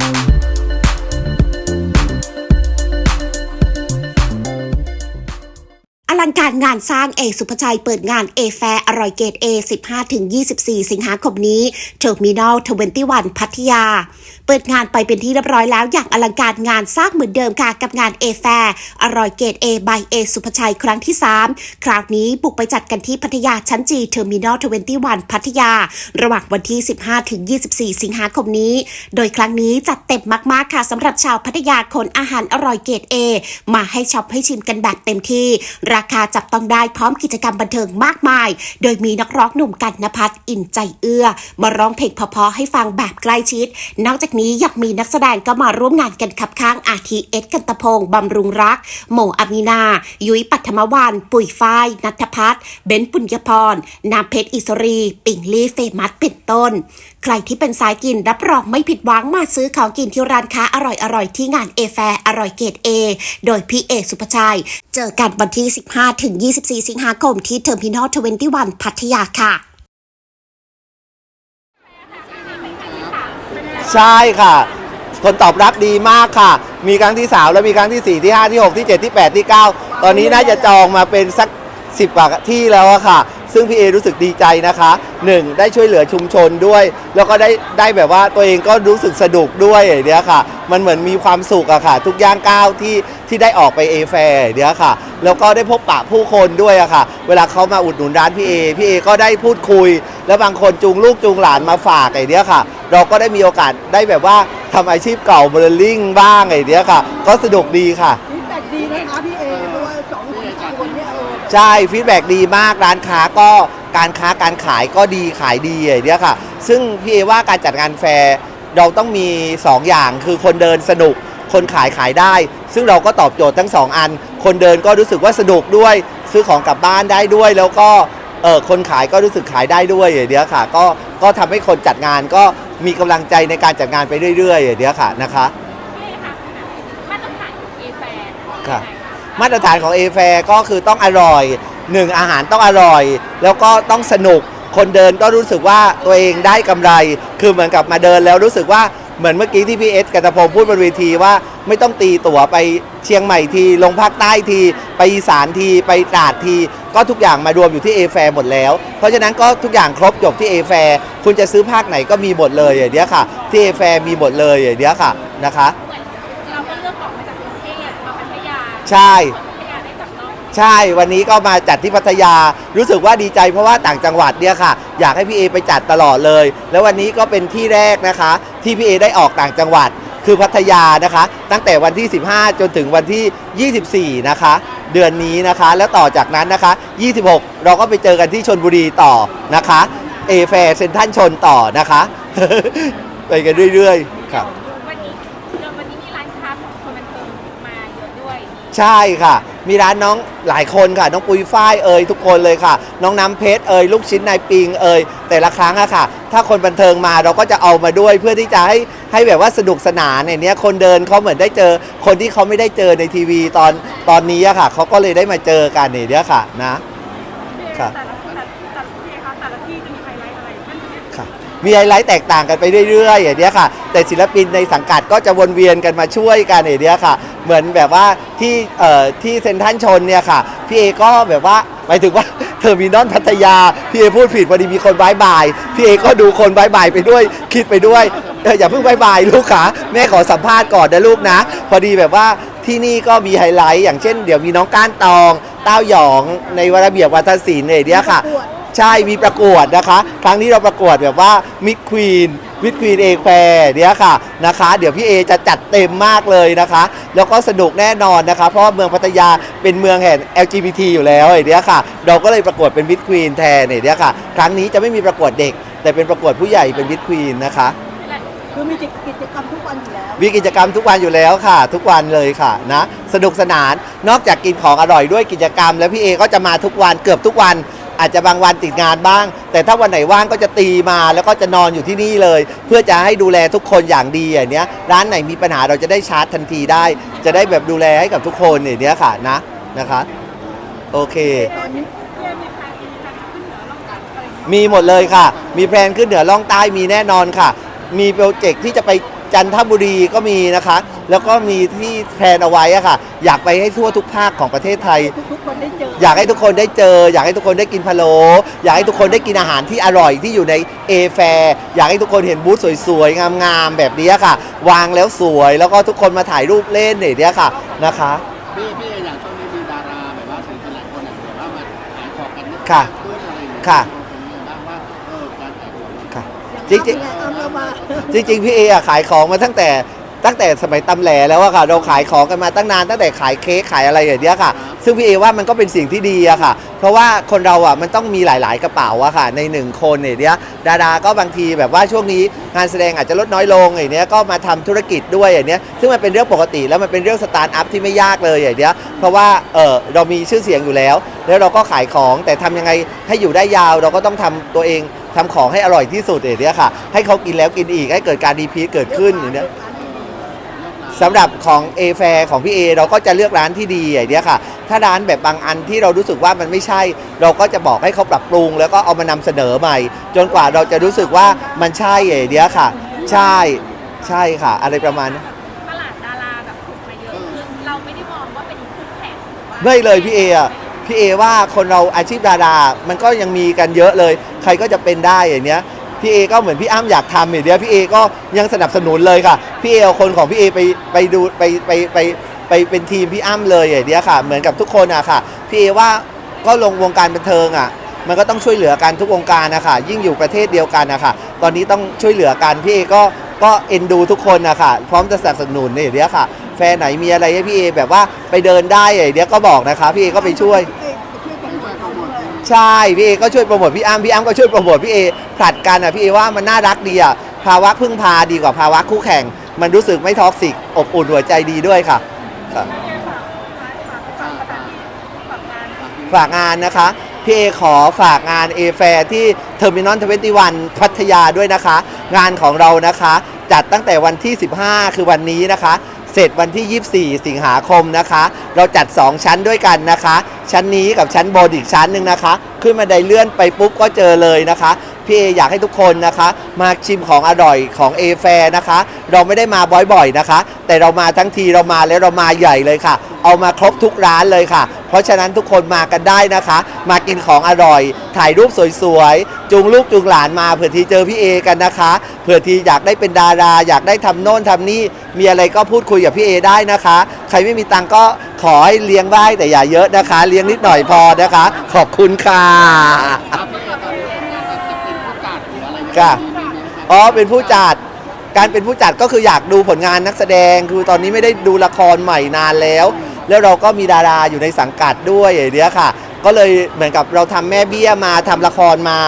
อ ลังการงานสร้างเอกสุภชัยเปิดงานเอแฟอร่อยเกตเอ15-24 สิงหาคมนี้เทอร์มินอล21พัทยา เปิดงานไปเป็นที่เรียบร้อยแล้วอย่างอลังการงานสร้างเหมือนเดิมค่ะกับงานเอแฟอร่อยเกตเอบายเอสุภชัยครั้งที่ 3 คราวนี้บุกไปจัดกันที่พัทยาชั้นจีเทอร์มินอล21พัทยา ระหว่างวันที่ 15-24 สิงหาคมนี้ โดยครั้งนี้จัดเต็มมากๆค่ะสำหรับชาวพัทยาคนอาหารอร่อยเกรดเอมาให้ช็อปให้ชิมกันแบบเต็มที่ราคาจับต้องได้พร้อมกิจกรรมบันเทิงมากมาย โดยมีนักร้องหนุ่มกันนภัทรอินใจเอื้อ มาร้องเพลงเพราะๆให้ฟังแบบใกล้ชิด นอกจากนี้ยังมีนักแสดงก็มาร่วมงานกันขับข้างอาทิเอสกันตะพงศ์บำรุงรัก โมอามีนา ยุ้ยปัทมวัน ปุ๋ยฝ้าย นัทพัฒน์เบน์ปุญญพรน้ำเพชรอิสรี ปิ่งลี่เฟมัสเป็นต้นใครที่เป็นสายกินรับรองไม่ผิดหวังมาซื้อของกินที่ร้านค้าอร่อยๆ ที่งานเอแฟอร่อยเกรดเอโดยพี่เอสุภชัย เจอกันวันที่ 15 ถึง 24 สิงหาคมที่เทอร์มินอล21พัทยาค่ะ ใช่ค่ะ คนตอบรับดีมากค่ะ มีครั้งที่ 3 แล้วมีครั้งที่ 4 ที่ 5 ที่ 6 ที่ 7 ที่ 8 ที่ 9 ตอนนี้น่าจะจองมาเป็นสัก 10กว่าที่แล้วอะค่ะ ซึ่งพี่เอรู้สึกดีใจนะคะ 1. ได้ช่วยเหลือชุมชนด้วย แล้วก็ได้ได้แบบว่าตัวเองก็รู้สึกสนุกด้วยอย่างเนี้ยค่ะ มันเหมือนมีความสุขอะค่ะ ทุกย่างก้าวที่ที่ได้ออกไปเอแฟร์เนี้ยค่ะ แล้วก็ได้พบปะผู้คนด้วยอะค่ะ เวลาเขามาอุดหนุนร้านพี่เอพี่เอก็ได้พูดคุย แล้วบางคนจูงลูกจูงหลานมาฝากไอ้เนี้ยค่ะ เราก็ได้มีโอกาสได้แบบว่าทำอาชีพเก่าเบลลิงบ้างไอ้เนี้ยค่ะ ก็สนุกดีค่ะ ฟีดแบ็กดีนะคะพี่เอ ใช่ฟีดแบ็กดีมากร้านค้าก็การค้าการขายก็ดีขายดีอย่างเนี้ยค่ะ ซึ่งพี่เอว่าการจัดงานแฟร์เราต้องมี 2 อย่างคือคนเดินสนุก คนขายขายได้ ซึ่งเราก็ตอบโจทย์ทั้ง 2 อัน คนเดินก็รู้สึกว่าสนุกด้วย ซื้อของกลับบ้านได้ด้วย แล้วก็เออคนขายก็รู้สึกขายได้ด้วยอย่างเนี้ยค่ะ ก็ก็ทำให้คนจัดงานก็มีกำลังใจในการจัดงานไปเรื่อยๆอย่างเนี้ยค่ะนะคะ มาตรฐานของเอแฟนค่ะ มาตรฐานของเอแฟก็คือต้องอร่อยหนึ่งอาหารต้องอร่อย แล้วก็ต้องสนุกคนเดินก็รู้สึกว่าตัวเองได้กำไร คือเหมือนกับมาเดินแล้วรู้สึกว่าเหมือนเมื่อกี้ที่พี่เอสกัตพงศ์พูดบนเวทีว่าไม่ต้องตีตั๋วไปเชียงใหม่ที ลงภาคใต้ที ไปอีสานทีไปตราดที ก็ทุกอย่างมารวมอยู่ที่เอแฟหมดแล้ว เพราะฉะนั้นก็ทุกอย่างครบจบที่เอแฟคุณจะซื้อภาคไหนก็มีหมดเลยอย่างเดียวค่ะ ที่เอแฟมีหมดเลยอย่างเดียวค่ะนะคะ ใช่ ใช่วันนี้ก็มาจัดที่พัทยา รู้สึกว่าดีใจเพราะว่าต่างจังหวัดเนี่ยค่ะ อยากให้พี่เอไปจัดตลอดเลย แล้ววันนี้ก็เป็นที่แรกนะคะ ที่พี่เอได้ออกต่างจังหวัด คือพัทยานะคะ ตั้งแต่วันที่ 15 จนถึงวันที่ 24 นะคะ เดือนนี้นะคะ แล้วต่อจากนั้นนะคะ 26 เราก็ไปเจอกันที่ชนบุรีต่อนะคะเอแฟเซนทันชนต่อนะคะ ไปกันเรื่อยๆ ครับ ใช่ค่ะ มีร้านน้องหลายคนค่ะ น้องปุยฝ้ายเอ่ยทุกคนเลยค่ะ น้องน้ำเพชรเอ่ยลูกชิ้นนายปิงเอ่ยแต่ละครั้งอะค่ะ ถ้าคนบันเทิงมาเราก็จะเอามาด้วยเพื่อที่จะให้ให้แบบว่าสนุกสนานในเนี้ยคนเดินเขาเหมือนได้เจอ คนที่เขาไม่ได้เจอในทีวีตอนตอนนี้อะค่ะเขาก็เลยได้มาเจอกันในเนี้ยค่ะนะ ค่ะ แต่ละแต่ละแต่ละที่คะแต่ละที่จะมีไฮไลท์อะไรท่านจะค่ะ มีไฮไลท์แตกต่างกันไปเรื่อยๆอย่างเนี้ยค่ะ แต่ศิลปินในสังกัดก็จะวนเวียนกันมาช่วยกันอย่างเนี้ยค่ะ เหมือนแบบว่าที่เอ่อที่เซนทรันชนเนี่ยค่ะพี่เอก็แบบว่าหมายถึงว่าเทอร์มินอลพัทยาพี่เอพูดผิดพอดีมีคนบายบายพี่เอก็ดูคนบายบายไปด้วยคิดไปด้วยเอออย่าเพิ่งบายบายลูกขาแม่ขอสัมภาษณ์ก่อนนะลูกนะ พอดีแบบว่าที่นี่ก็มีไฮไลท์อย่างเช่น เดี๋ยวมีน้องก้านตอง เต้าหยองในวระเบียบวัฒนศิลป์เนี่ยเดียค่ะ ใช่มีประกวดนะคะ ครั้งนี้เราประกวดแบบว่ามิดควีนมิดควีนเอแฟร์เนี่ยค่ะนะคะ เดี๋ยวพี่เอจะจัดเต็มมากเลยนะคะ แล้วก็สนุกแน่นอนนะคะ เพราะว่าเมืองพัทยาเป็นเมืองแห่ง LGBT อยู่แล้วไอ้เนี้ยค่ะ เราก็เลยประกวดเป็นมิดควีนแทนไอ้เนี้ยค่ะ ครั้งนี้จะไม่มีประกวดเด็ก แต่เป็นประกวดผู้ใหญ่เป็นมิดควีนนะคะคือมีกิจกรรมทุกวันอยู่แล้ว มีกิจกรรมทุกวันอยู่แล้วค่ะ ทุกวันเลยค่ะนะ สนุกสนาน นอกจากกินของอร่อยด้วยกิจกรรม แล้วพี่เอก็จะมาทุกวันเกือบทุกวัน อาจจะบางวันติดงานบ้าง แต่ถ้าวันไหนว่างก็จะตีมาแล้วก็จะนอนอยู่ที่นี่เลย เพื่อจะให้ดูแลทุกคนอย่างดีอย่างเนี้ยร้านไหนมีปัญหาเราจะได้ชาร์จทันทีได้ จะได้แบบดูแลให้กับทุกคนอย่างเนี้ยค่ะนะนะคะโอเค ตอนนี้มีหมดเลยค่ะ มีแพลนขึ้นเหนือล่องใต้มีแน่นอนค่ะ มีโปรเจกต์ที่จะไป จันทบุรีก็มีนะคะ แล้วก็มีที่แพลนเอาไว้อะค่ะ อยากไปให้ทั่วทุกภาคของประเทศไทย ทุกๆคนได้เจออยากให้ทุกคนได้เจอ อยากให้ทุกคนได้กินพะโล้อยากให้ทุกคนได้กินอาหารที่อร่อยที่อยู่ในเอแฟอยากให้ทุกคนเห็นบูธสวยๆ งามๆ แบบนี้ค่ะ วางแล้วสวยแล้วก็ทุกคนมาถ่ายรูปเล่นเนี่ยเนี่ยค่ะนะคะ พี่พี่อย่างช่วงนี้มีดาราแบบว่าศิลปินหลายคนอะแบบว่ามาขายของกันเนี่ยค่ะขึ้นอะไรอย่างเงี้ยค่ะเป็นยังไงบ้างว่าเออการขายของ ค่ะจจริงๆ เอามา จริงๆพี่เออะขายของมาตั้งแต่ตั้งแต่สมัยตำแหลแล้วอะค่ะ เราขายของกันมาตั้งนานตั้งแต่ขายเค้กขายอะไรอย่างเงี้ยค่ะ ซึ่งพี่เอว่ามันก็เป็นสิ่งที่ดีอะค่ะ เพราะว่าคนเราอะมันต้องมีหลาย ๆ กระเป๋าอะค่ะ ในหนึ่งคนเนี่ยเนี้ยดาราก็บางทีแบบว่าช่วงนี้งานแสดงอาจจะลดน้อยลงอย่างเนี้ยก็มาทำธุรกิจด้วยอย่างเนี้ยซึ่งมันเป็นเรื่องปกติแล้วมันเป็นเรื่องสตาร์ทอัพที่ไม่ยากเลยอย่างเนี้ยเพราะว่าเออเรามีชื่อเสียงอยู่แล้ว แล้วเราก็ขายของแต่ทำยังไงให้อยู่ได้ยาวเราก็ต้องทำตัวเองทำของให้อร่อยที่สุดอย่างเนี้ยค่ะ ให้เขากินแล้วกินอีกให้เกิดการรีพีทเกิดขึ้นอย่างเนี้ย สำหรับของ A แฟของพี่ A เราก็จะเลือกร้านที่ดีอย่างเนี้ยค่ะ ถ้าร้านแบบบางอันที่เรารู้สึกว่ามันไม่ใช่ เราก็จะบอกให้เขาปรับปรุง แล้วก็เอามานำเสนอใหม่ จนกว่าเราจะรู้สึกว่ามันใช่อย่างเนี้ยค่ะ ใช่ใช่ค่ะ อะไรประมาณนั้น ตลาดดาราแบบถูกมาเยอะขึ้นเราไม่ได้มองว่าเป็นคู่แข่งหรือว่าไม่เลยพี่เออะพี่เอว่าคนเราอาชีพดารา มันก็ยังมีกันเยอะเลย ใครก็จะเป็นได้อย่างเนี้ย พี่เอก็เหมือนพี่อ้ำอยากทำอย่างเนี้ยพี่เอก็ยังสนับสนุนเลยค่ะ พี่เอเอาคนของพี่เอไปไปดูไปไปไปไปเป็นทีมพี่อ้ำเลยอย่างเนี้ยค่ะ เหมือนกับทุกคนอะค่ะ พี่เอว่าก็ลงวงการบันเทิงอะมันก็ต้องช่วยเหลือกันทุกวงการนะคะยิ่งอยู่ประเทศเดียวกันนะคะตอนนี้ต้องช่วยเหลือกันพี่เอก็ก็เอ็นดูทุกคนนะคะพร้อมจะสนับสนุนอย่างเนี้ยค่ะ แฟนไหนมีอะไรให้พี่เอแบบว่าไปเดินได้อย่างเนี้ยก็บอกนะคะ พี่เอก็ไปช่วย ใช่พี่เอก็ช่วยโปรโมทพี่อ้ำพี่อ้ำก็ช่วยโปรโมทพี่เอผลัดกันอะพี่เอว่ามันน่ารักดีอะภาวะพึ่งพาดีกว่าภาวะคู่แข่ง มันรู้สึกไม่ท็อกซิกอบอุ่นหัวใจดีด้วยค่ะครับฝากงานนะคะ พี่เอขอฝากงานเอแฟที่เทอร์มินอล21พัทยาด้วยนะคะ งานของเรานะคะ จัดตั้งแต่วันที่ 15 คือวันนี้นะคะ เสร็จวันที่ 24 สิงหาคมนะคะ เราจัด 2 ชั้นด้วยกันนะคะ ชั้นนี้กับชั้นบนอีกชั้นหนึ่งนะคะ ขึ้นมาไดเลื่อนไปปุ๊บก็เจอเลยนะคะ พี่เออยากให้ทุกคนนะคะ มาชิมของอร่อยของเอแฟนะคะ เราไม่ได้มาบ่อยๆนะคะ แต่เรามาทั้งทีเรามาแล้วเรามาใหญ่เลยค่ะ เอามาครบทุกร้านเลยค่ะ เพราะฉะนั้นทุกคนมากันได้นะคะ มากินของอร่อย ถ่ายรูปสวยๆจูงลูกจูงหลานมาเผื่อทีเจอพี่เอกันนะคะเผื่อทีอยากได้เป็นดารา อยากได้ทำโน่นทำนี่มีอะไรก็พูดคุยกับพี่เอได้นะคะ ใครไม่มีตังก็ขอให้เลี้ยงได้แต่อย่าเยอะนะคะ เลี้ยงนิดหน่อยพอนะคะ ขอบคุณค่ะ ค่ะอ๋อเป็นผู้จัด การเป็นผู้จัดก็คืออยากดูผลงานนักแสดง คือตอนนี้ไม่ได้ดูละครใหม่นานแล้ว แล้วเราก็มีดาราอยู่ในสังกัดด้วยอย่างเนี้ยค่ะ ก็เลยเหมือนกับเราทำแม่เบี้ยมาทำละครมา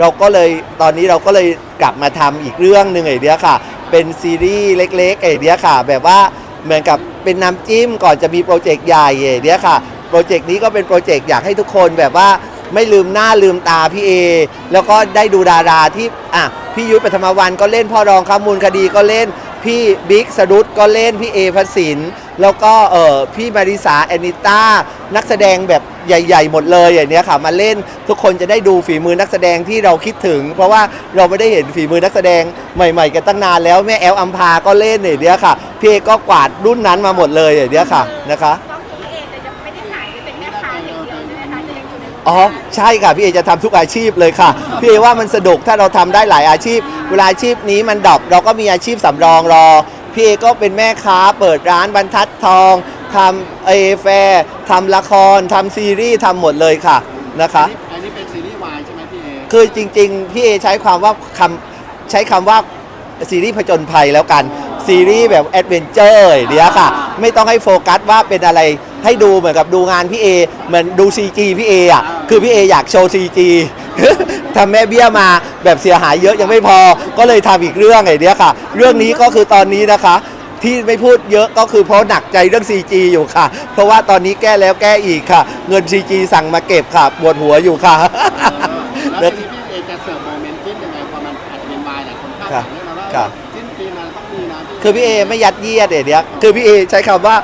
เราก็เลยตอนนี้เราก็เลยกลับมาทำอีกเรื่องหนึ่งไอ้เนี้ยค่ะ เป็นซีรีส์เล็กๆไอ้เนี้ยค่ะ แบบว่าเหมือนกับเป็นน้ำจิ้มก่อนจะมีโปรเจกต์ใหญ่ไอ้เนี้ยค่ะ โปรเจกต์นี้ก็เป็นโปรเจกต์อยากให้ทุกคนแบบว่า ไม่ลืมหน้าลืมตาพี่เอ แล้วก็ได้ดูดาราที่อะพี่ยุ้ยปฐมวันก็เล่นพ่อรองข้ามูลคดีก็เล่น พี่บิ๊กสรุตก็เล่นพี่เอพระสินแล้วก็เออพี่มาริสาแอนิต้านักแสดงแบบใหญ่ ๆ หมดเลยอย่างเนี้ยค่ะมาเล่นทุกคนจะได้ดูฝีมือนักแสดงที่เราคิดถึง เพราะว่าเราไม่ได้เห็นฝีมือนักแสดงใหม่ๆกันตั้งนานแล้วแม่แอลอัมพาก็เล่นอย่างเนี้ยค่ะพี่เอก็กวาดรุ่นนั้นมาหมดเลยอย่างเนี้ยค่ะนะคะ อยู่ในวงการอ๋อใช่ค่ะพี่เอจะทำทุกอาชีพเลยค่ะ พี่เอว่ามันสนุกถ้าเราทำได้หลายอาชีพ เวลาอาชีพนี้มันดรอปเราก็มีอาชีพสำรองรอ พี่เอก็เป็นแม่ค้าเปิดร้านบรรทัดทองทำเอแฟร์ทำละครทำซีรีส์ทำหมดเลยค่ะนะคะอันนี้เป็นซีรีส์วายใช่ไหมพี่เอคือจริงๆ พี่เอใช้ความว่าคำใช้คำว่าซีรีส์ผจญภัยแล้วกัน ซีรีส์แบบแอดเวนเจอร์เดียวค่ะ ไม่ต้องให้โฟกัสว่าเป็นอะไรให้ดูเหมือนกับดูงานพี่เอเหมือนดู CG พี่เออะคือพี่เออยากโชว์ CG ทำแม่เบี้ยมาแบบเสียหายเยอะยังไม่พอ ก็เลยทำอีกเรื่องไอ้เนี้ยค่ะ เรื่องนี้ก็คือตอนนี้นะคะ ที่ไม่พูดเยอะก็คือเพราะหนักใจเรื่อง CG อยู่ค่ะ เพราะว่าตอนนี้แก้แล้วแก้อีกค่ะ เงิน CG สั่งมาเก็บค่ะปวดหัวอยู่ค่ะ แล้วทีนี้พี่เอจะเสิร์ฟโมเมนต์จิ้นยังไงพอมันอาจจะเป็นวายหลายคนคาดหวังเนี่ยเราว่า คือพี่เอไม่ยัดเยียดเดี๋ยวเนี้ยคือพี่เอใช้คำว่า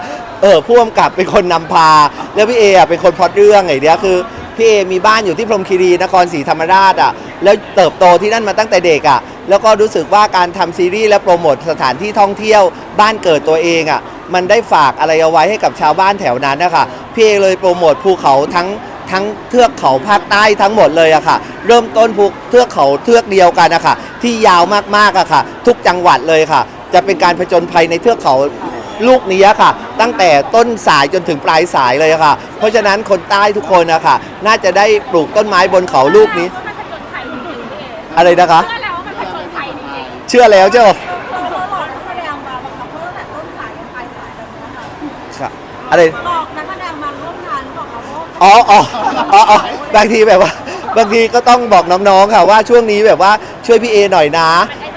เออพ่วงกับเป็นคนนำพา แล้วพี่เออะเป็นคนพล็อดเรื่องไอ้เนี้ยคือพี่เอมีบ้านอยู่ที่พรหมคีรีนครศรีธรรมราชอะแล้วเติบโตที่นั่นมาตั้งแต่เด็กอะแล้วก็รู้สึกว่าการทำซีรีส์และโปรโมทสถานที่ท่องเที่ยว บ้านเกิดตัวเองอะมันได้ฝากอะไรเอาไว้ให้กับชาวบ้านแถวนั้นนะคะพี่เอเลยโปรโมทภูเขาทั้ง ทั้งเทือกเขาภาคใต้ทั้งหมดเลยอะค่ะ เริ่มต้นภูเทือกเขาเทือกเดียวกันนะคะที่ยาวมากๆอะค่ะ ทุกจังหวัดเลยค่ะ จะเป็นการผจญภัยในเทือกเขาลูกนี้อะค่ะ ตั้งแต่ต้นสายจนถึงปลายสายเลยอะค่ะ เพราะฉะนั้นคนใต้ทุกคนอะค่ะน่าจะได้ปลูกต้นไม้บนเขาลูกนี้ว่ามันผจญภัยจริงๆพี่เออะไรนะคะ เชื่อแล้วว่ามันผจญภัยจริงเชื่อแล้วเจ้าเราบอกนักแสดงมาบอกเขาเพิ่มแต่ต้นสายยันปลายสายแบบนี้ค่ะค่ะอะไรบอกนักแสดงมาร่วมงานบอกเขาว่าอ๋ออ๋ออ๋ออ๋อบางทีแบบว่าบางทีก็ต้องบอกน้องๆค่ะว่าช่วงนี้แบบว่าช่วยพี่เอหน่อยนะ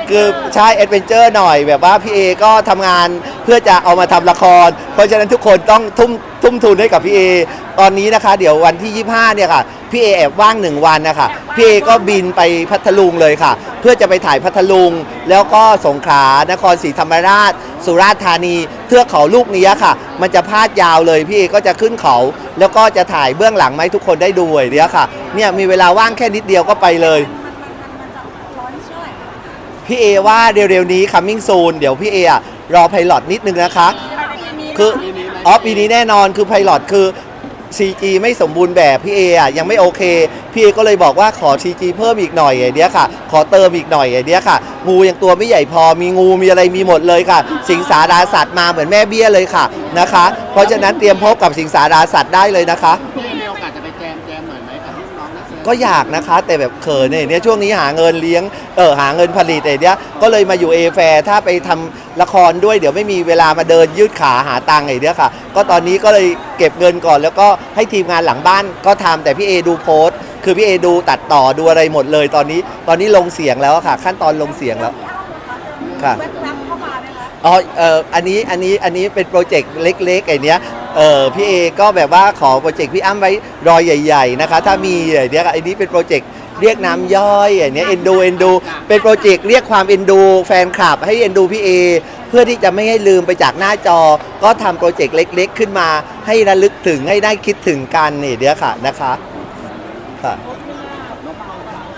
คือใช่แอดเวนเจอร์หน่อยแบบว่าพี่เอก็ทำงานเพื่อจะเอามาทำละคร เพราะฉะนั้นทุกคนต้องทุ่มทุ่มทุนให้กับพี่เอตอนนี้นะคะ เดี๋ยววันที่ 25 เนี่ยค่ะ พี่เอแอบว่างหนึ่งวันนะคะพี่เอก็บินไปพัทลุงเลยค่ะ เพื่อจะไปถ่ายพัทลุง แล้วก็สงขลานครศรีธรรมราช สุราษฎร์ธานี เทือกเขาลูกนี้ค่ะ มันจะพาดยาวเลยพี่เอก็จะขึ้นเขา แล้วก็จะถ่ายเบื้องหลังมาให้ทุกคนได้ดูอย่างเนี้ยค่ะเนี่ยมีเวลาว่างแค่นิดเดียวก็ไปเลย มันมันมันมันจะร้อนเชื่อไหร่ พี่เอว่าเร็วๆนี้ coming soon เดี๋ยวพี่เออะรอไพลอตนิดนึงนะคะ คืออ๋อปีนี้แน่นอนคือไพลอตคือ CG ไม่สมบูรณ์แบบพี่เออะยังไม่โอเค พี่เอก็เลยบอกว่าขอ CG เพิ่มอีกหน่อยไอ้เนี้ยค่ะ ขอเติมอีกหน่อยไอ้เนี้ยค่ะ งูยังตัวไม่ใหญ่พอมีงูมีอะไรมีหมดเลยค่ะ สิงสาราสัตว์มาเหมือนแม่เบี้ยเลยค่ะนะคะ เพราะฉะนั้นเตรียมพบกับสิงสาราสัตว์ได้เลยนะคะ กน้องนักแสดงก็อยากนะคะ แต่แบบเขินเนี่ยเนี่ยช่วงนี้หาเงินเลี้ยงเออหาเงินผลิตไอ้เนี้ยก็เลยมาอยู่เอแฟถ้าไปทำละครด้วยเดี๋ยวไม่มีเวลามาเดินยืดขาหาตังค์ไอ้เนี้ยค่ะ ก็ตอนนี้ก็เลยเก็บเงินก่อน แล้วก็ให้ทีมงานหลังบ้านก็ทำแต่พี่เอดูโพสต์คือพี่เอดูตัดต่อดูอะไรหมดเลยตอนนี้ตอนนี้ลงเสียงแล้วอะค่ะ ขั้นตอนลงเสียงแล้วค่ะแว๊บแว๊บเข้ามาไหมคะอ๋อเอออันนี้อันนี้อันนี้เป็นโปรเจกต์เล็กๆไอ้เนี้ย เออพี่เอก็แบบว่าขอโปรเจกต์พี่อ้ำไว้รอยใหญ่ ๆนะคะ ถ้ามีไอ้เนี้ยไอ้นี้เป็นโปรเจกต์เรียกน้ำย่อยไอ้เนี้ยเอ็นดูเอ็นดูเป็นโปรเจกต์เรียกความเอ็นดู แฟนคลับให้เอ็นดูพี่เอเพื่อที่จะไม่ให้ลืมไปจากหน้าจอ ก็ทำโปรเจกต์เล็ก ๆ ขึ้นมา ให้ระลึกถึงให้ได้คิดถึงกันนี่เดี๋ยวค่ะนะคะค่ะ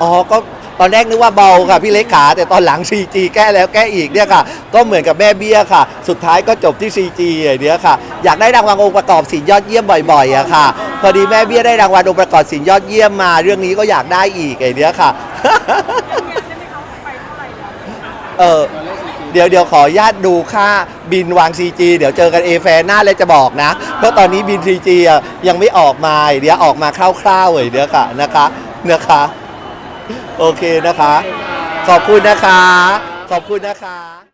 อ๋อก็ ตอนแรกนึกว่าเบาค่ะพี่เล็กขา แต่ตอนหลัง CG แก้แล้วแก้อีกเนี่ยค่ะ ก็เหมือนกับแม่เบี้ยค่ะ สุดท้ายก็จบที่ CG ไอ้เนี้ยค่ะ อยากได้รางวัลองค์ประกอบสินยอดเยี่ยมบ่อยๆอะค่ะ พอดีแม่เบี้ยได้รางวัลองค์ประกอบสินยอดเยี่ยมมา เรื่องนี้ก็อยากได้อีกไอ้เนี้ยค่ะ เออเดี๋ยวเดี๋ยวขออนุญาตดูค่าบินวาง CG เดี๋ยวเจอกันเอแฟนหน้าแล้วจะบอกนะ เพราะตอนนี้บิน CG ยังไม่ออกมาเดี๋ยวออกมาคร่าวๆเลยเดี๋ยวค่ะนะคะนะคะ โอเคนะคะ ขอบคุณนะคะ ขอบคุณนะคะ